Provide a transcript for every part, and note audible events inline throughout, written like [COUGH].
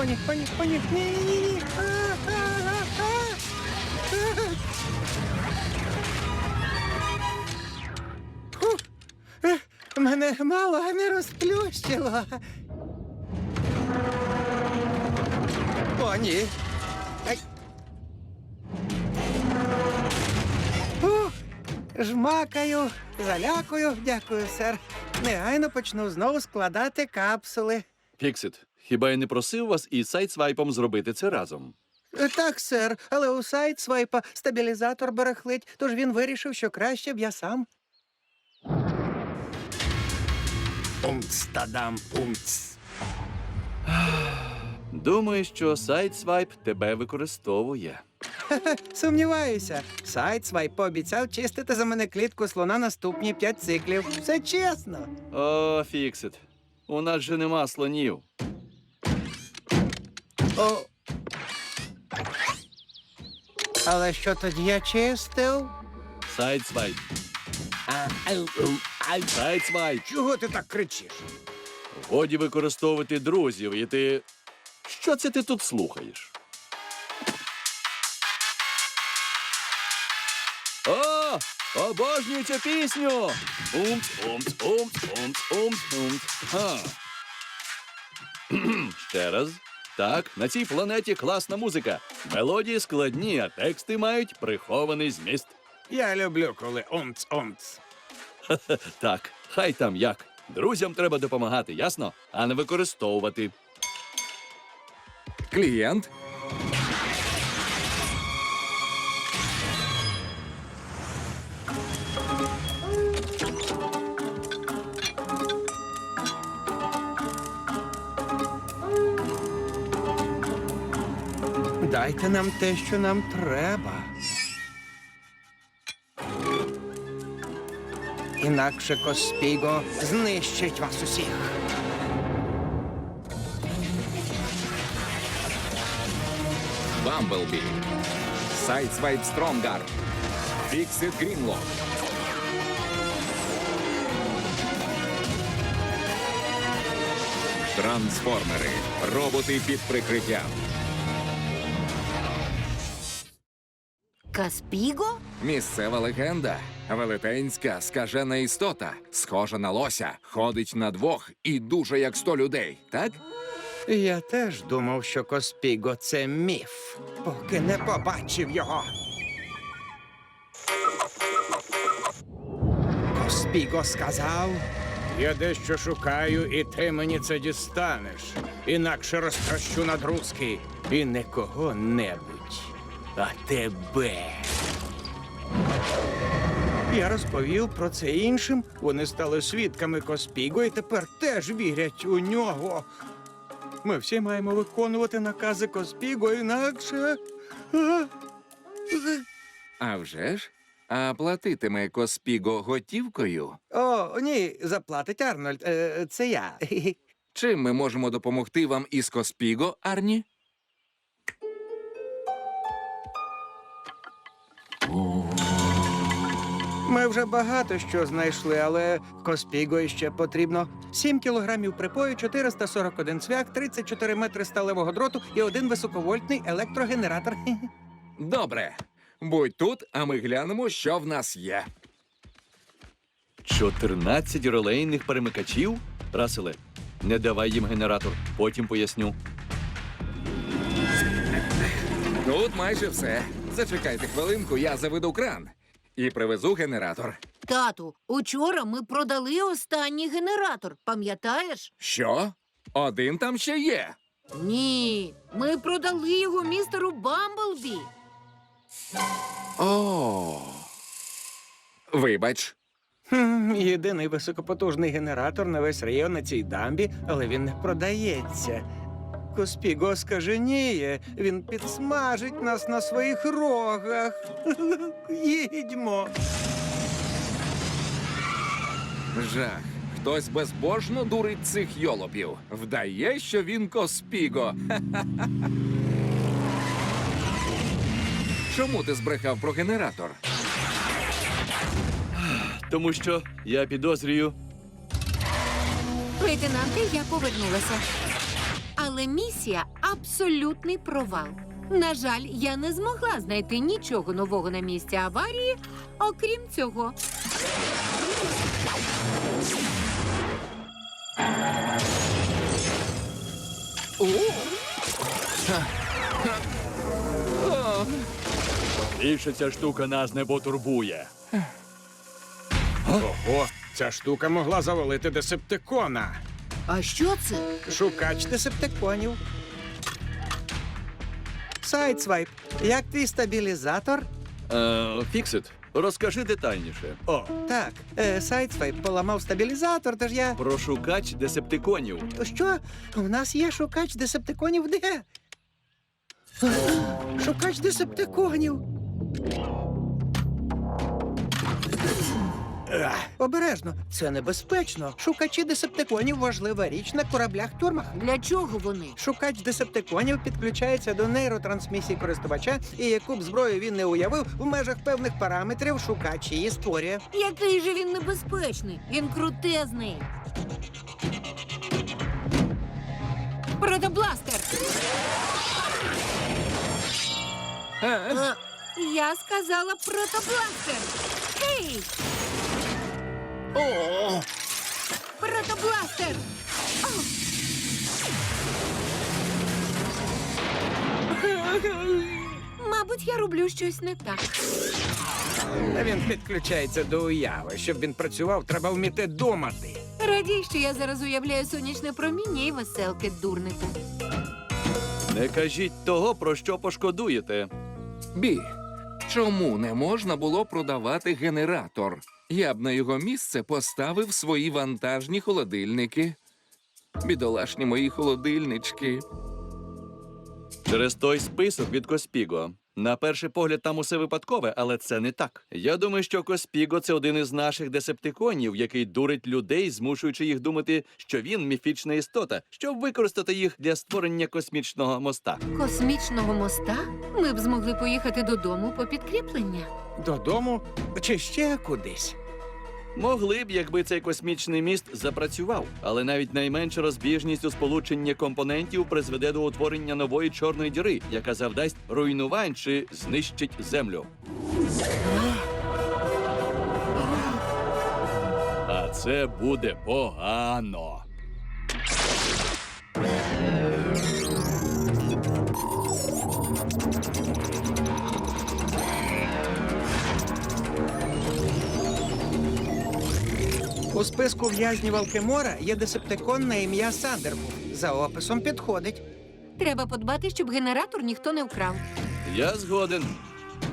О, ні, о, ні, ні, ні, ні. Е, Мене мало не розплющило. О, ні. Жмакаю, залякую, дякую, сер. Негайно почну знову складати капсули. Фіксит, хіба я не просив вас із сайдсвайпом зробити це разом? Е, Так, сер, але у сайт свайпа стабілізатор барахлить, тож він вирішив, що краще б я сам. Умц тадам умц. Думаю, що сайдсвайп тебе використовує. Сумніваюся, сайт свайп пообіцяв чистити за мене клітку слона наступні п'ять циклів. Все чесно. О, Фіксит, у нас же нема слонів. О. Але що тоді я чистив? Сайдсвайп. А, ау, ау, ау. Сайдсвайп. Чого ти так кричиш? Годі використовувати друзів, і ти. Що це ти тут слухаєш? О! Обожнюю цю пісню! Умц, умц, умц, умц, умц, умц. Ха. [CLEARS THROAT] Ще раз. Так, на цій планеті класна музика. Мелодії складні, а тексти мають прихований зміст. Я люблю, коли онц-онц. [LAUGHS] Так, хай там як. Друзям треба допомагати, ясно? А не використовувати. Клієнт. Дайте нам те, що нам треба. Інакше Коспіго знищить вас усіх. Бамблбі. Сайдсвайп Стронгар. Фіксит Грінлок. Трансформери. Роботи під прикриттям. Каспіго? Місцева легенда. Велетенська скажена істота, схожа на лося, ходить на двох і дуже як сто людей, так? Я теж думав, що Коспіго це міф, поки не побачив його. Коспіго сказав, Я дещо шукаю, і ти мені це дістанеш. Інакше розтрощу на друзки. І не кого-небудь, а тебе. я розповів про це іншим. Вони стали свідками Коспіго і тепер теж вірять у нього. Ми всі маємо виконувати накази Коспіго, інакше. А? А вже ж? А платитиме Коспіго готівкою? О, ні, заплатить Арнольд. Е, це я. [LAUGHS] Чим ми можемо допомогти вам із Коспіго, Арні? Ми вже багато що знайшли, але Коспіго ще потрібно 7 кілограмів припою, 441 цвях, 34 метри сталевого дроту і один високовольтний електрогенератор. [LAUGHS] Добре. Будь тут, а ми глянемо, що в нас є. 14 релейних перемикачів? Раселе, не давай їм генератор, потім поясню. Тут майже все. Зачекайте хвилинку, я заведу кран і привезу генератор. Тату, учора ми продали останній генератор, пам'ятаєш? Що? Один там ще є. Ні, ми продали його містеру Бамблбі. О. Вибач, Хм, Єдиний високопотужний генератор на весь район на цій дамбі, але він не продається. Коспіго скаженіє, він підсмажить нас на своїх рогах. [LAUGHS] Їдьмо. жах. Хтось безбожно дурить цих йолопів. Вдає, що він Коспіго. [LAUGHS] Чому ти збрехав про генератор? Тому що я підозрюю, Лейтенанте, я повернулася. Але місія абсолютний провал. На жаль, я не змогла знайти нічого нового на місці аварії, окрім цього. Більше ця штука нас не потурбує. Ого, ця штука могла завалити десептикона. А що це? Шукач десептиконів. Сайдсвайп, як твій стабілізатор? Е, Фіксит, розкажи детальніше. О, так. Е, Сайдсвайп поламав стабілізатор, тож я. Про шукач десептиконів. То що? У нас є шукач десептиконів де? Шукач десептиконів. Обережно, це небезпечно. Шукачі десептиконів важлива річ на кораблях тюрмах. Для чого вони? Шукач десептиконів підключається до нейротрансмісії користувача, і яку б зброю він не уявив, в межах певних параметрів шукач її створює. Який же він небезпечний? Він крутезний. Протобластер! Е, Я сказала протобластер! Ей! О! Протобластер! Мабуть, я роблю щось не так. Він підключається до уяви. Щоб він працював, треба вміти думати. Радій, що я зараз уявляю сонячне проміння і веселки, дурнику. Не кажіть того, про що пошкодуєте. Бі, чому не можна було продавати генератор? Я б на його місце поставив свої вантажні холодильники. Бідолашні мої холодильнички. Через той список від Коспіго. На перший погляд, там усе випадкове, але це не так. Я думаю, що Коспіго це один із наших десептиконів, який дурить людей, змушуючи їх думати, що він міфічна істота, щоб використати їх для створення космічного моста. Космічного моста? Ми б змогли поїхати додому по підкріплення. Додому чи ще кудись. Могли б, якби цей космічний міст запрацював, але навіть найменша розбіжність у сполученні компонентів призведе до утворення нової чорної діри, яка завдасть руйнувань чи знищить землю. А це буде погано. У списку в'язнів Алкемора є десептикон на ім'я Сандермув. За описом підходить. Треба подбати, щоб генератор ніхто не вкрав. Я згоден.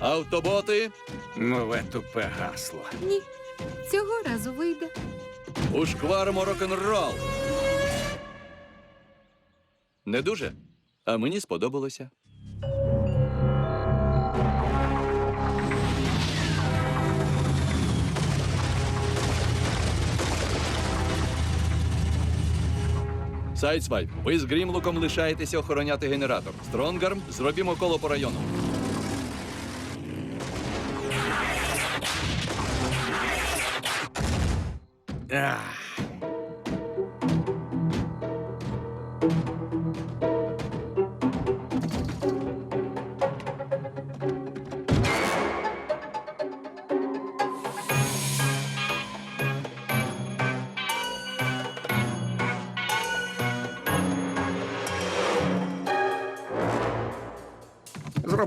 Автоботи Нове тупе гасло. Ні, цього разу вийде. ушкваримо рок-н-рол. Не дуже. А мені сподобалося. Сайдсвайп, ви з Грімлуком лишаєтеся охороняти генератор. Стронгарм, зробімо коло по району. Ах.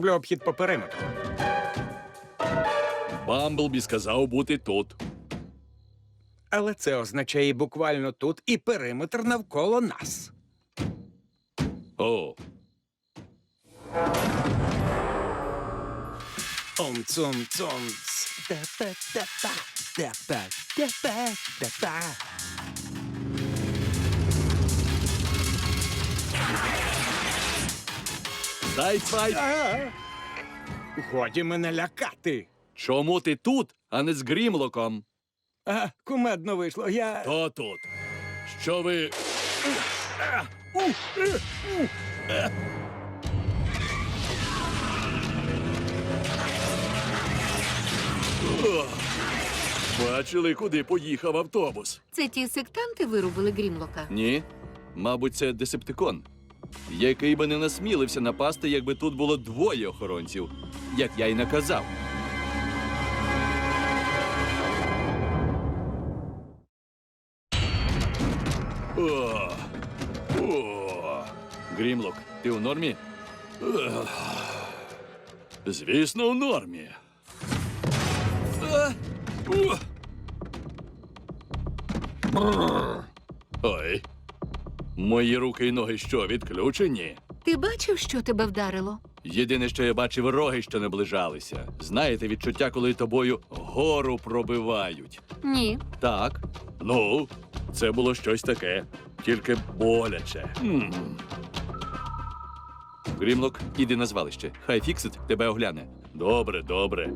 Зроблю обхід по периметру. Бамблбі сказав бути тут. Але це означає буквально тут і периметр навколо нас. О, Ом-цум-цумц. Та-па-та-па, та-па-та-па-та-па. Сайдсвайп, А! Годі мене лякати. чому ти тут, а не з Грімлоком? А, кумедно вийшло. Я. Хто тут? Що ви. Бачили, куди поїхав автобус? Це ті сектанти вирубили Грімлока. Ні. Мабуть, це десептикон. Який би не насмілився напасти, якби тут було двоє охоронців, як я й наказав. О, о. Грімлок, ти у нормі? Звісно, у нормі. Е. Ой. Мої руки і ноги що, відключені? Ти бачив, що тебе вдарило? Єдине, що я бачив роги, що наближалися. Знаєте, відчуття, коли тобою гору пробивають. Ні. Так. Ну, це було щось таке, тільки боляче. М. Грімлок, іди на звалище. Хай фіксит тебе огляне. Добре, добре.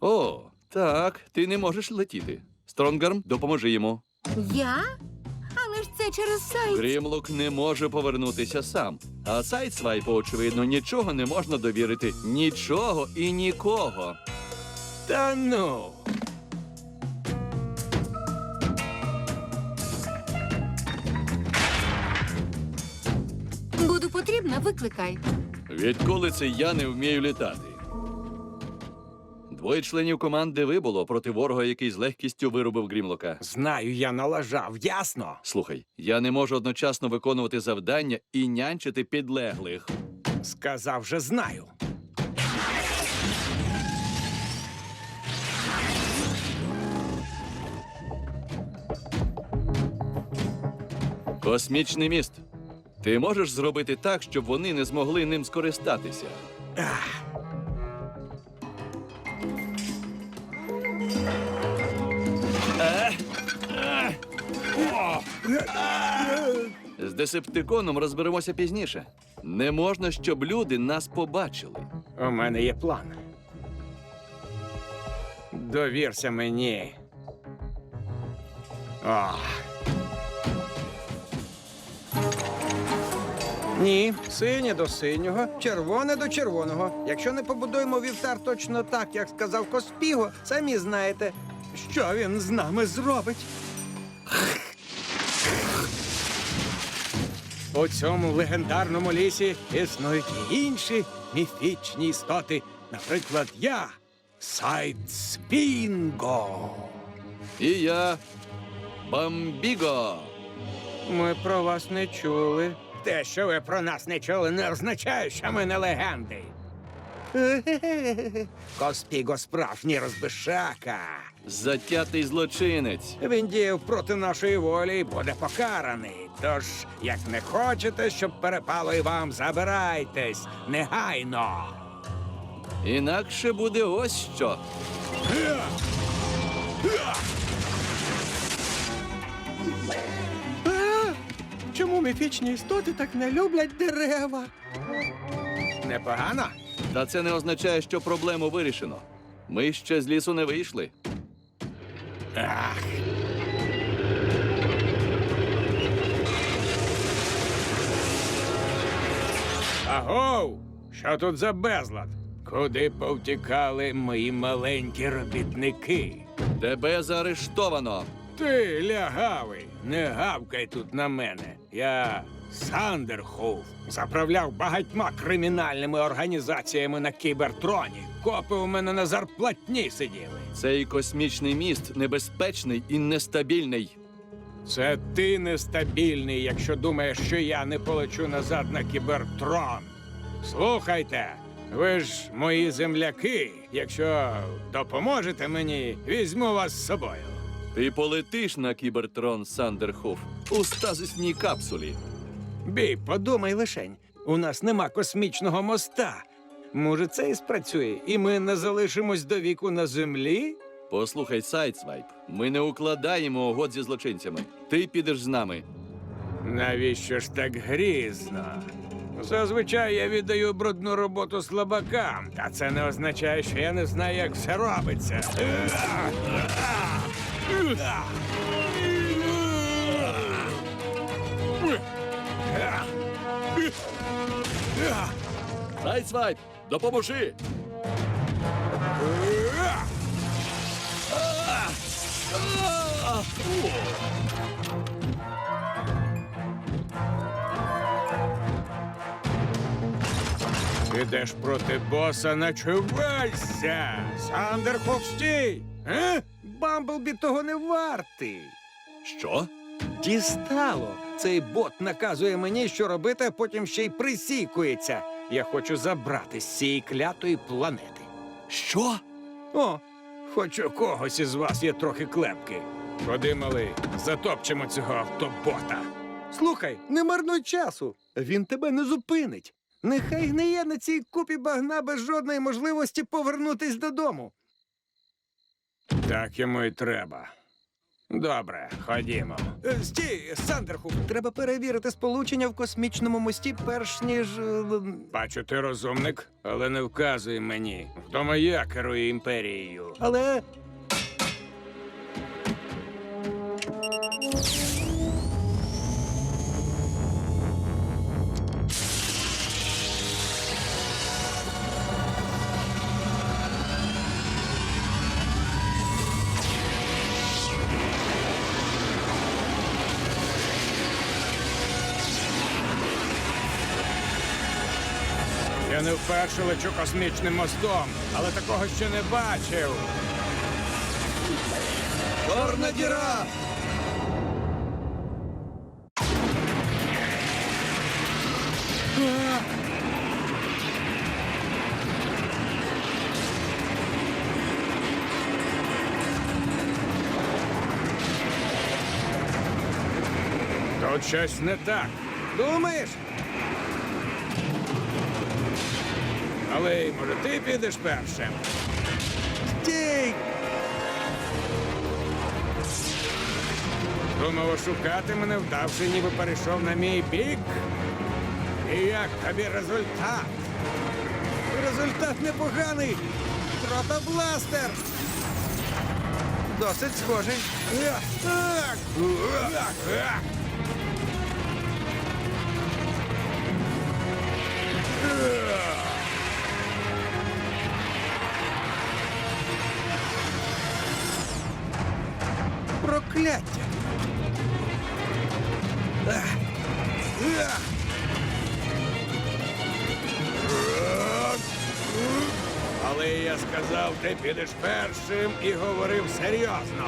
О, так, ти не можеш летіти. Стронгарм, допоможи йому. Я? Але ж це через сайт. Грімлок не може повернутися сам. А сайдсвайпу, очевидно, нічого не можна довірити. Нічого і нікого. Та ну. Буду потрібна, викликай. Відколи це я не вмію літати. Двоє членів команди вибуло проти ворога, який з легкістю виробив Грімлока. Знаю, я налажав, ясно? Слухай, я не можу одночасно виконувати завдання і нянчити підлеглих. Сказав же знаю. Космічний міст. Ти можеш зробити так, щоб вони не змогли ним скористатися. З десептиконом розберемося пізніше. Не можна, щоб люди нас побачили. У мене є план. Довірся мені. О. Ні, синє до синього, червоне до червоного. Якщо не побудуємо вівтар точно так, як сказав Коспіго, самі знаєте, що він з нами зробить. У цьому легендарному лісі існують і інші міфічні істоти. Наприклад, я Сайдспінго. І я Бамбіго. Ми про вас не чули. Те, що ви про нас не чули, не означає, що ми не легенди. [LAUGHS] Коспіго справжній розбишака. Затятий злочинець. Він діяв проти нашої волі і буде покараний. Тож, як не хочете, щоб перепало і вам, забирайтесь негайно. Інакше буде ось що. Чому міфічні істоти так не люблять дерева? Непогано. Та це не означає, що проблему вирішено. Ми ще з лісу не вийшли. Ах. Агов! Що тут за безлад? Куди повтікали мої маленькі робітники? Тебе заарештовано. Ти лягавий, не гавкай тут на мене. Я Сандерхоф. Заправляв багатьма кримінальними організаціями на кібертроні. Копи у мене на зарплатні сиділи. Цей космічний міст небезпечний і нестабільний. Це ти нестабільний, якщо думаєш, що я не полечу назад на кібертрон. Слухайте, ви ж мої земляки. Якщо допоможете мені, візьму вас з собою. Ти полетиш на кібертрон Сандерхоф у стазисній капсулі. Бій, подумай лишень. У нас нема космічного моста. Може, це і спрацює, і ми не залишимось до віку на землі? Послухай, Сайдсвайп, ми не укладаємо угод зі злочинцями. Ти підеш з нами. Навіщо ж так грізно? Зазвичай я віддаю брудну роботу слабакам, та це не означає, що я не знаю, як все робиться. Сайдсвайп, допоможи! Ідеш проти боса, начувайся! Сандерхоф, стій! Е? Бамблбі того не вартий. Що? Дістало. Цей бот наказує мені, що робити, а потім ще й присікується. Я хочу забрати з цієї клятої планети. Що? О, Хоч у когось із вас є трохи клепки. Ходи, малий, затопчемо цього автобота. слухай, не марнуй часу. Він тебе не зупинить. Нехай гниє на цій купі багна без жодної можливості повернутись додому. Так йому й треба. Добре, ходімо. Е, Стій, Сандерху, треба перевірити сполучення в космічному мості, перш ніж. е, Бачу, ти розумник, але не вказуй мені. Вдома я керую імперією. Але. Не вперше лечу космічним мостом, але такого ще не бачив. Чорна діра! Тут щось не так. Думаєш? Але може ти підеш першим? Стій! Думав ошукати мене, вдавши, ніби перейшов на мій бік. І як тобі результат? Результат непоганий. Тротобластер. Досить схожий. Так! Прокляття. Але я сказав, ти підеш першим і говорив серйозно.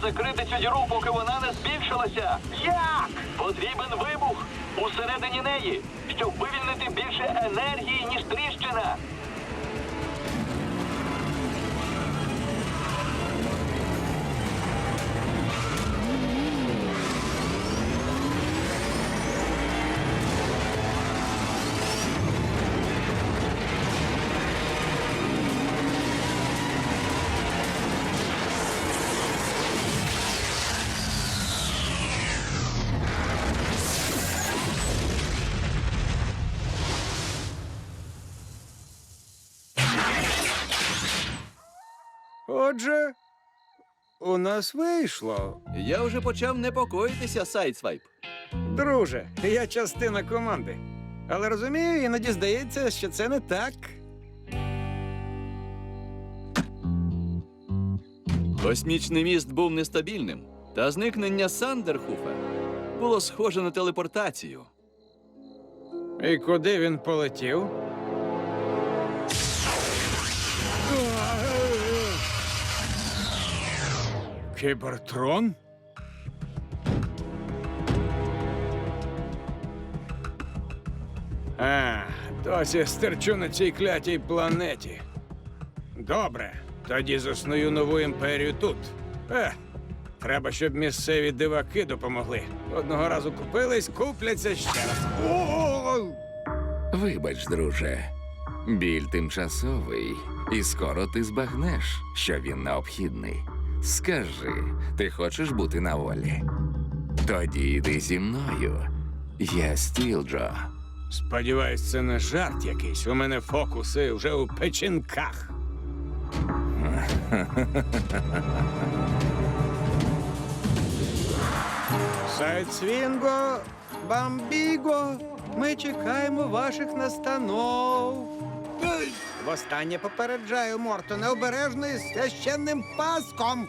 Треба закрити цю діру, поки вона не збільшилася. Як? Потрібен вибух усередині неї, щоб вивільнити більше енергії, ніж тріщина. Отже, у нас вийшло. Я вже почав непокоїтися, Сайдсвайп. Друже, я частина команди. Але розумію, іноді здається, що це не так. Космічний міст був нестабільним, та зникнення Сандерхуфа було схоже на телепортацію. І куди він полетів? Кібертрон? А, досі стерчу на цій клятій планеті. Добре, тоді засную нову імперію тут. Е, треба, щоб місцеві диваки допомогли. Одного разу купились, купляться ще раз. О! Вибач, друже, біль тимчасовий, і скоро ти збагнеш, що він необхідний. Скажи, ти хочеш бути на волі? Тоді йди зі мною. Я Стілджо. Сподіваюсь, це не жарт якийсь. У мене фокуси вже у печінках. Сайдсвінго, Бамбіго, ми чекаємо ваших настанов. Востаннє попереджаю Мортоне обережно із священним паском.